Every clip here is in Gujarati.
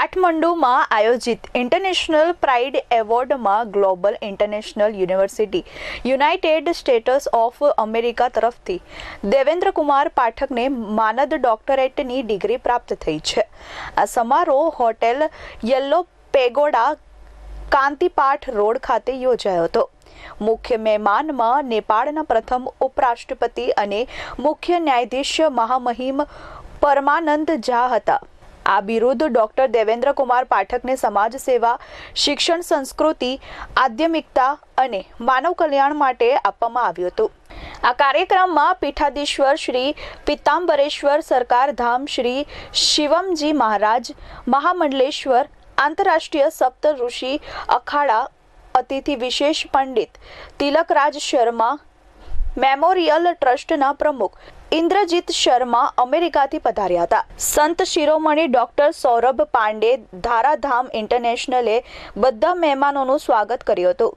કાઠમંડુમાં આયોજિત international pride એવોર્ડમાં global international university United States of America તરફથી દેવેન્દ્ર કુમાર પાઠકને માનદ ડોક્ટરેટની ડિગ્રી પ્રાપ્ત થઈ છે. આ સમારોહ hotel yellow pagoda Kantipath road ખાતે યોજાયો હતો. મુખ્ય મહેમાનમાં નેપાળના પ્રથમ ઉપરાષ્ટ્રપતિ અને મુખ્ય ન્યાયાધીશ મહામહિમ પરમાનંદ ઝા હતા. આ બિરુદ ડોક્ટર દેવેન્દ્ર કુમાર પાઠકને સમાજ સેવા, શિક્ષણ સંસ્કૃતિ, આધ્યમિકતા અને માનવ કલ્યાણ માટે આપવામાં આવ્યું હતું. આ કાર્યક્રમમાં પીઠાધીશ્વર શ્રી પિત્તાંબરેશ્વર સરકાર ધામ શ્રી શિવમજી મહારાજ, મહામંડલેશ્વર આંતરરાષ્ટ્રીય સપ્ત ઋષિ અખાડા અતિથિ વિશેષ પંડિત તિલકરાજ શર્મા મેમોરિયલ ટ્રસ્ટના પ્રમુખ ઇન્દ્રજીત શર્મા અમેરિકાથી પધાર્યા હતા. સંત શિરોમણી ડોક્ટર સૌરભ પાંડે ધારાધામ ઇન્ટરનેશનલે બધા મહેમાનોનું સ્વાગત કર્યું હતું.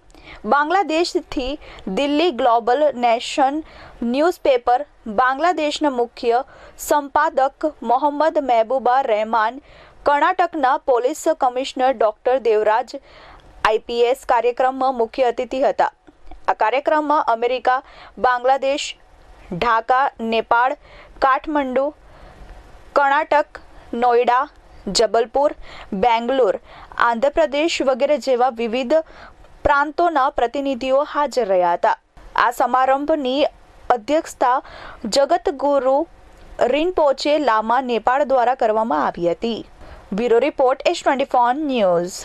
બાંગ્લાદેશથી દિલ્હી ગ્લોબલ નેશન ન્યૂઝપેપર, બાંગ્લાદેશના મુખ્ય સંપાદક મોહમ્મદ મહેબૂબા રહેમાન, કર્ણાટકના police commissioner doctor Devraj, IPS કાર્યક્રમમાં મુખ્ય અતિથિ હતા. આ કાર્યક્રમમાં અમેરિકા, બાંગ્લાદેશ, ઢાકા, નેપાળ, કાઠમંડુ, કર્ણાટક, નોઈડા, જબલપુર, બેંગ્લોર, આંધ્રપ્રદેશ વગેરે જેવા વિવિધ પ્રાંતોના પ્રતિનિધિઓ હાજર રહ્યા હતા. આ સમારંભની અધ્યક્ષતા જગતગુરુ રિનપોચે લામા નેપાળ દ્વારા કરવામાં આવી હતી. Bureau report, S twenty news.